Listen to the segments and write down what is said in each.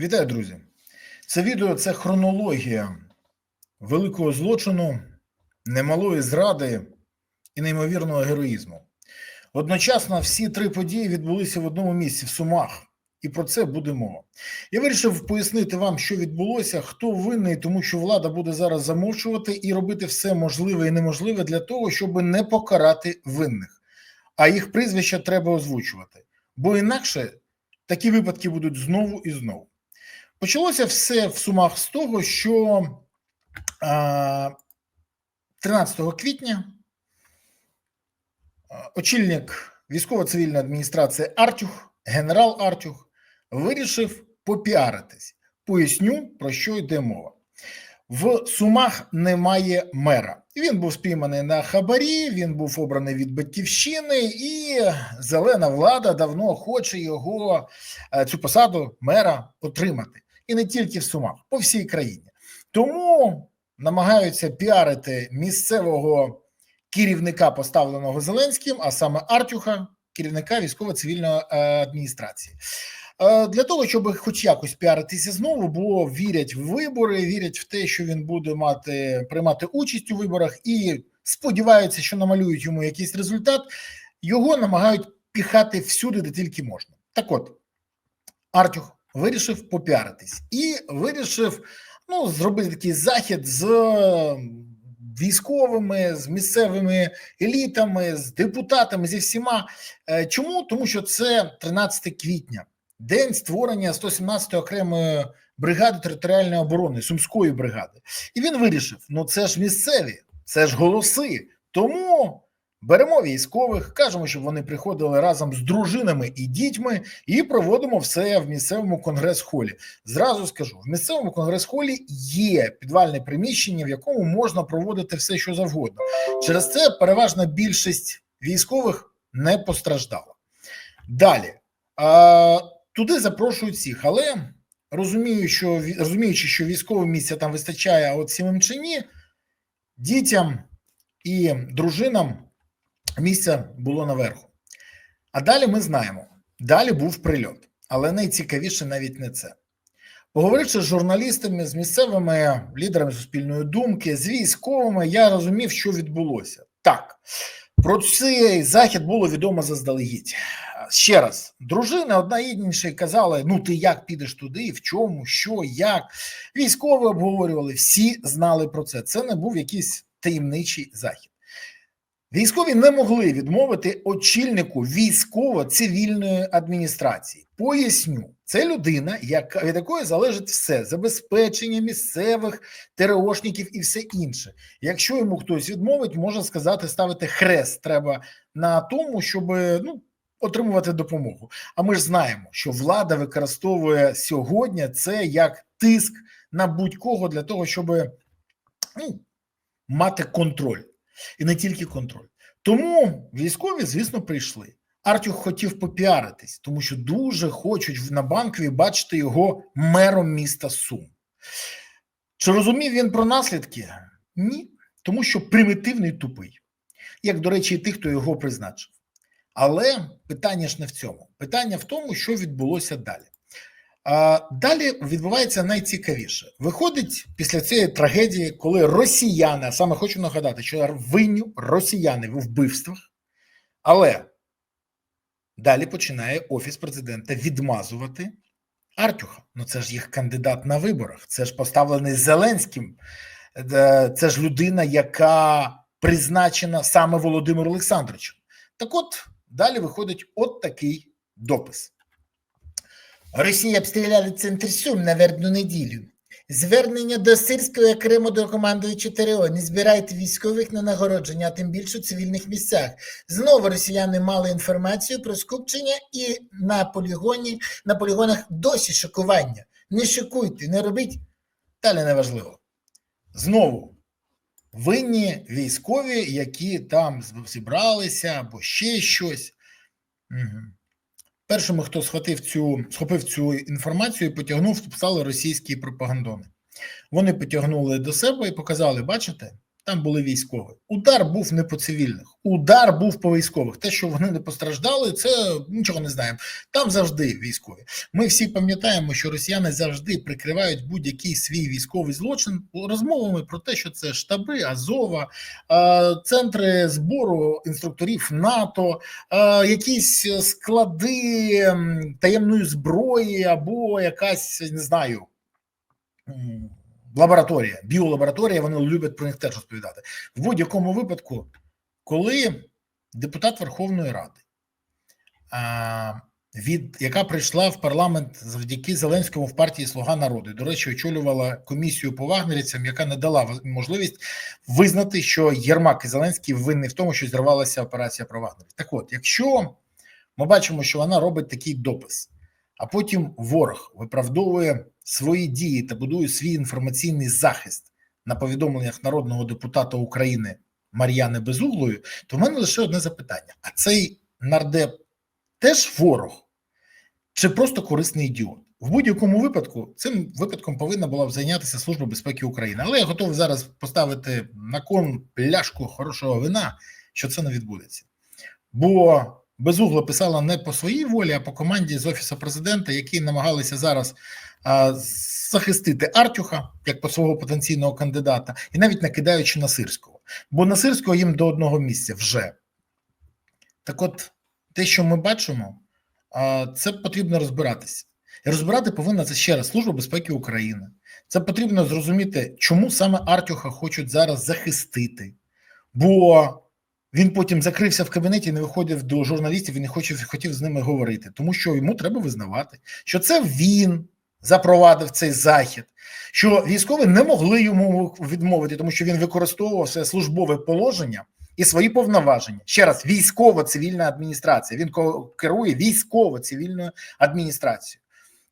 Вітаю, друзі! Це відео це хронологія великого злочину, немалої зради і неймовірного героїзму. Одночасно всі три події відбулися в одному місці в Сумах, і про це буде мова. Я вирішив пояснити вам, що відбулося, хто винний, тому що влада буде зараз замовчувати і робити все можливе і неможливе для того, щоб не покарати винних. А їх прізвища треба озвучувати, бо інакше такі випадки будуть знову і знову. Почалося все в сумах з того, що 13 квітня очільник військово-цивільної адміністрації Артюх, генерал Артюх, вирішив попіаритись. Поясню, про що йде мова. В Сумах немає мера. Він був спійманий на хабарі, він був обраний від батьківщини, і зелена влада давно хоче його е, цю посаду мера отримати. І не тільки в Сумах, по всій країні. Тому намагаються піарити місцевого керівника, поставленого Зеленським, а саме Артюха, керівника військово-цивільної е, адміністрації. Е, Для того, щоб хоч якось піаритися знову, бо вірять в вибори, вірять в те, що він буде мати приймати участь у виборах, і сподіваються, що намалюють йому якийсь результат. Його намагають піхати всюди, де тільки можна. Так от, Артюх вирішив попіаритись і вирішив ну, зробити такий захід з військовими, з місцевими елітами, з депутатами, зі всіма. Е, Чому? Тому що це 13 квітня, день створення 117-ї окремої бригади територіальної оборони, Сумської бригади. І він вирішив: ну це ж місцеві, це ж голоси. Тому беремо військових, кажемо, щоб вони приходили разом з дружинами і дітьми, і проводимо все в місцевому конгрес-холі. Зразу скажу: в місцевому конгрес-холі є підвальне приміщення, в якому можна проводити все, що завгодно. Через це переважна більшість військових не постраждала. Далі туди запрошують всіх, але розумію, що розуміючи, що військового місця там вистачає, а от Сімимчині, дітям і дружинам місця було наверху. А далі ми знаємо: далі був прильот, але найцікавіше навіть не це. Поговоривши з журналістами, з місцевими лідерами суспільної думки, з військовими, я розумів, що відбулося. Так, про цей захід було відомо заздалегідь. Ще раз, дружини одна іншої казали: ну ти як підеш туди, в чому, що, як. Військові обговорювали, всі знали про це. Це не був якийсь таємничий захід. Військові не могли відмовити очільнику військово-цивільної адміністрації. Поясню, це людина, яка від якої залежить все забезпечення місцевих ТРОшників і все інше. Якщо йому хтось відмовить, можна сказати, ставити хрест треба на тому, щоб ну. Отримувати допомогу. А ми ж знаємо, що влада використовує сьогодні це як тиск на будь-кого для того, щоб ну, мати контроль. І не тільки контроль. Тому військові, звісно, прийшли. Артюх хотів попіаритись, тому що дуже хочуть на банкові бачити його мером міста Сум. Чи розумів він про наслідки? Ні. Тому що примітивний тупий, як, до речі, і тих, хто його призначив. Але питання ж не в цьому. Питання в тому, що відбулося далі. Далі відбувається найцікавіше. Виходить після цієї трагедії, коли росіяни, а саме хочу нагадати, що винні росіяни в вбивствах, але далі починає офіс президента відмазувати Артюха. Ну це ж їх кандидат на виборах, це ж поставлений Зеленським, це ж людина, яка призначена саме Володимиром Олександровичем. Так от далі виходить от такий допис. Росія обстріляли центр Сум на вербну неділю. Звернення до сирського окремо до командуючого ТРО. Не збирайте військових на нагородження, а тим більше у цивільних місцях. Знову росіяни мали інформацію про скупчення і на полігоні, на полігонах досі шокування. Не шокуйте, не робіть. Далі неважливо. Знову винні військові, які там зібралися або ще щось. Угу. Першими, хто схватив цю, схопив цю інформацію потягнув, стали російські пропагандони. Вони потягнули до себе і показали: бачите, там були військові. Удар був не по цивільних, удар був по військових. Те, що вони не постраждали, це нічого не знаємо. Там завжди військові. Ми всі пам'ятаємо, що росіяни завжди прикривають будь-який свій військовий злочин розмовами про те, що це штаби Азова, е, центри збору інструкторів НАТО, е, якісь склади таємної зброї або якась не знаю. Лабораторія, біолабораторія, вони люблять про них теж розповідати. В будь-якому випадку, коли депутат Верховної Ради, а, від, яка прийшла в парламент завдяки Зеленському в партії Слуга народу, до речі, очолювала комісію по вагнерівцям, яка не дала можливість визнати, що Єрмак і Зеленський винні в тому, що зірвалася операція про Вагнерів. Так от, якщо ми бачимо, що вона робить такий допис, а потім ворог виправдовує свої дії та будує свій інформаційний захист на повідомленнях народного депутата України Мар'яни Безуглої, то в мене лише одне запитання: а цей нардеп теж ворог чи просто корисний ідіот? В будь-якому випадку цим випадком повинна була б зайнятися Служба безпеки України. Але я готовий зараз поставити на кон пляшку хорошого вина, що це не відбудеться. Бо Безугла писала не по своїй волі, а по команді з офісу президента, які намагалися зараз а, захистити Артюха як по свого потенційного кандидата, і навіть накидаючи на Сирського. Бо на Сирського їм до одного місця вже. Так от, те, що ми бачимо, а, це потрібно розбиратися. І розбирати повинна це ще раз Служба безпеки України. Це потрібно зрозуміти, чому саме Артюха хочуть зараз захистити. Бо він потім закрився в кабінеті, не виходив до журналістів і не хоче, хотів з ними говорити, тому що йому треба визнавати, що це він запровадив цей захід, що військові не могли йому відмовити, тому що він використовував своє службове положення і свої повноваження. Ще раз, військово-цивільна адміністрація. Він керує військово-цивільною адміністрацією.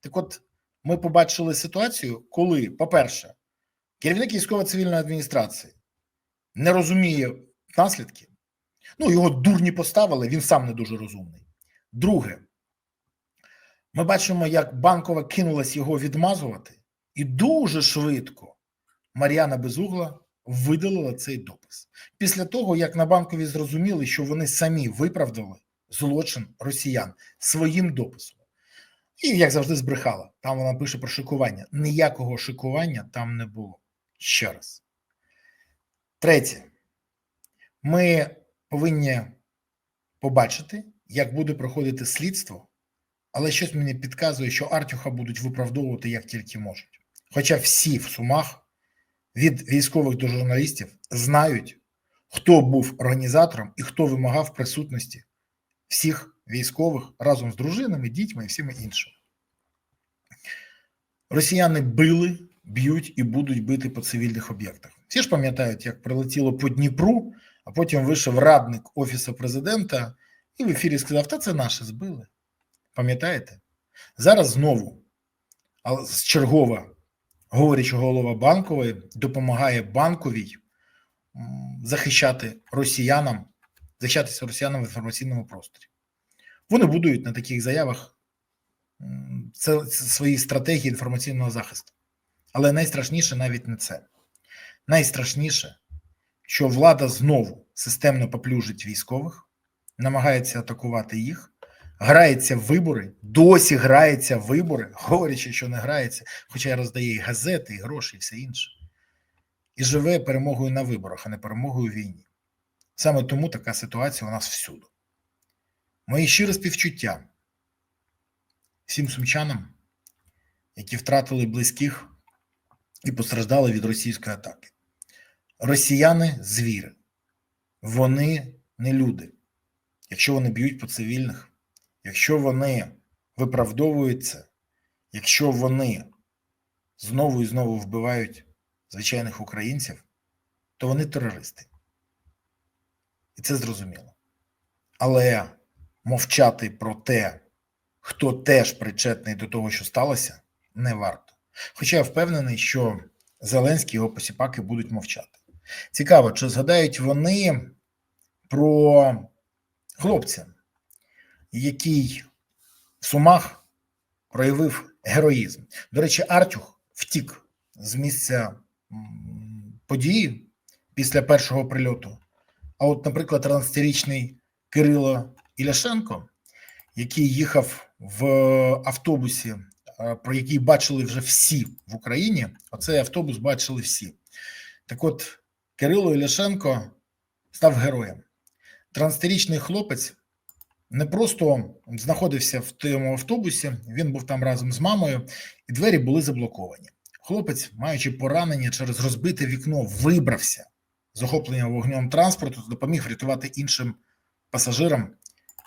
Так, от ми побачили ситуацію, коли, по-перше, керівник військово-цивільної адміністрації не розуміє наслідки. Ну, його дурні поставили, він сам не дуже розумний. Друге, ми бачимо, як банкова кинулась його відмазувати, і дуже швидко Мар'яна Безугла видалила цей допис. Після того, як на банкові зрозуміли, що вони самі виправдали злочин росіян своїм дописом. І, як завжди, збрехала. Там вона пише про шикування. Ніякого шикування там не було. Ще раз. Третє. Ми повинні побачити, як буде проходити слідство, але щось мені підказує, що Артюха будуть виправдовувати як тільки можуть. Хоча всі в сумах від військових до журналістів знають, хто був організатором і хто вимагав присутності всіх військових разом з дружинами, дітьми і всіми іншими. Росіяни били, б'ють і будуть бити по цивільних об'єктах. Всі ж пам'ятають, як прилетіло по Дніпру, а потім вийшов радник офісу президента і в ефірі сказав: Та це наше збили. Пам'ятаєте? Зараз знову з чергова говорячи голова банкової допомагає банковій захищати росіянам, захищатися росіянам в інформаційному просторі. Вони будують на таких заявах свої стратегії інформаційного захисту. Але найстрашніше навіть не це. Найстрашніше, що влада знову системно поплюжить військових, намагається атакувати їх, грається в вибори, досі грається в вибори, говорячи, що не грається, хоча роздає і газети, і гроші, і все інше. І живе перемогою на виборах, а не перемогою у війні. Саме тому така ситуація у нас всюди. Мої щире співчуття всім сумчанам, які втратили близьких і постраждали від російської атаки. Росіяни звіри, вони не люди. Якщо вони б'ють по цивільних, якщо вони виправдовуються, якщо вони знову і знову вбивають звичайних українців, то вони терористи. І це зрозуміло. Але мовчати про те, хто теж причетний до того, що сталося, не варто. Хоча я впевнений, що Зеленський і його посіпаки будуть мовчати. Цікаво, чи згадають вони про хлопця, який в Сумах проявив героїзм. До речі, Артюх втік з місця події після першого прильоту. А от, наприклад, 13-річний Кирило Іляшенко, який їхав в автобусі, про який бачили вже всі в Україні. Оцей автобус бачили всі. Так от, Кирило Іляшенко став героєм. 13-річний хлопець не просто знаходився в тому автобусі, він був там разом з мамою, і двері були заблоковані. Хлопець, маючи поранення через розбите вікно, вибрався з охоплення вогнем транспорту, допоміг врятувати іншим пасажирам,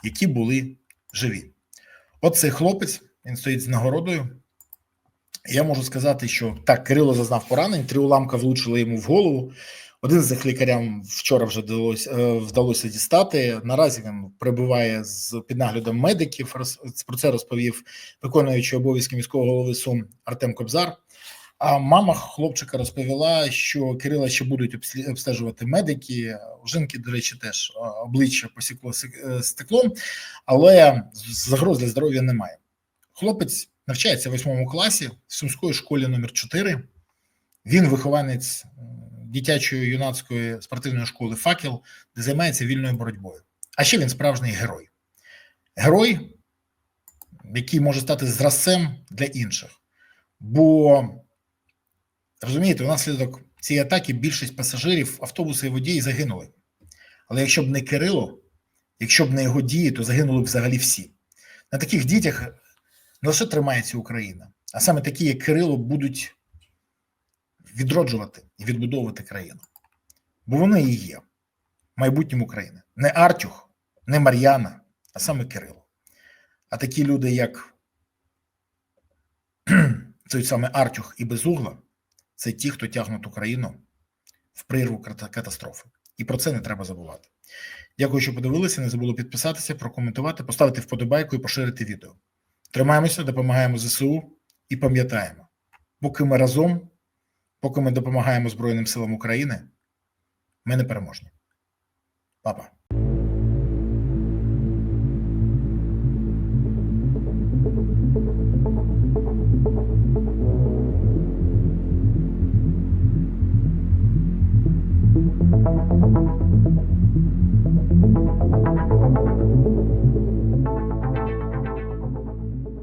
які були живі. От хлопець він стоїть з нагородою. Я можу сказати, що так, Кирило зазнав поранень, три уламка влучили йому в голову. Один з них лікарям вчора вже вдалося вдалося дістати. Наразі він перебуває з під наглядом медиків. Про це розповів виконуючий обов'язки міського голови Сум Артем Кобзар. А мама хлопчика розповіла, що Кирила ще будуть обстежувати медики. У жінки, до речі, теж обличчя посікло е, стеклом, але загроз для здоров'я немає. Хлопець навчається в восьмому класі в сумської школі номер 4 Він вихованець дитячої юнацької спортивної школи Факел, де займається вільною боротьбою. А ще він справжній герой. Герой, який може стати зразцем для інших. Бо розумієте, унаслідок цієї атаки більшість пасажирів, автобуси і водії загинули. Але якщо б не Кирило, якщо б не його дії, то загинули б взагалі всі. На таких дітях не лише тримається Україна, а саме такі, як Кирило, будуть відроджувати і відбудовувати країну. Бо вони і є майбутнім України. Не Артюх, не Мар'яна, а саме Кирило. А такі люди, як цей саме Артюх і Безугла, це ті, хто тягнуть Україну в прірву катастрофи. І про це не треба забувати. Дякую, що подивилися. Не забули підписатися, прокоментувати, поставити вподобайку і поширити відео. Тримаємося, допомагаємо ЗСУ і пам'ятаємо, поки ми разом, поки ми допомагаємо Збройним силам України, ми не переможні. Па-па.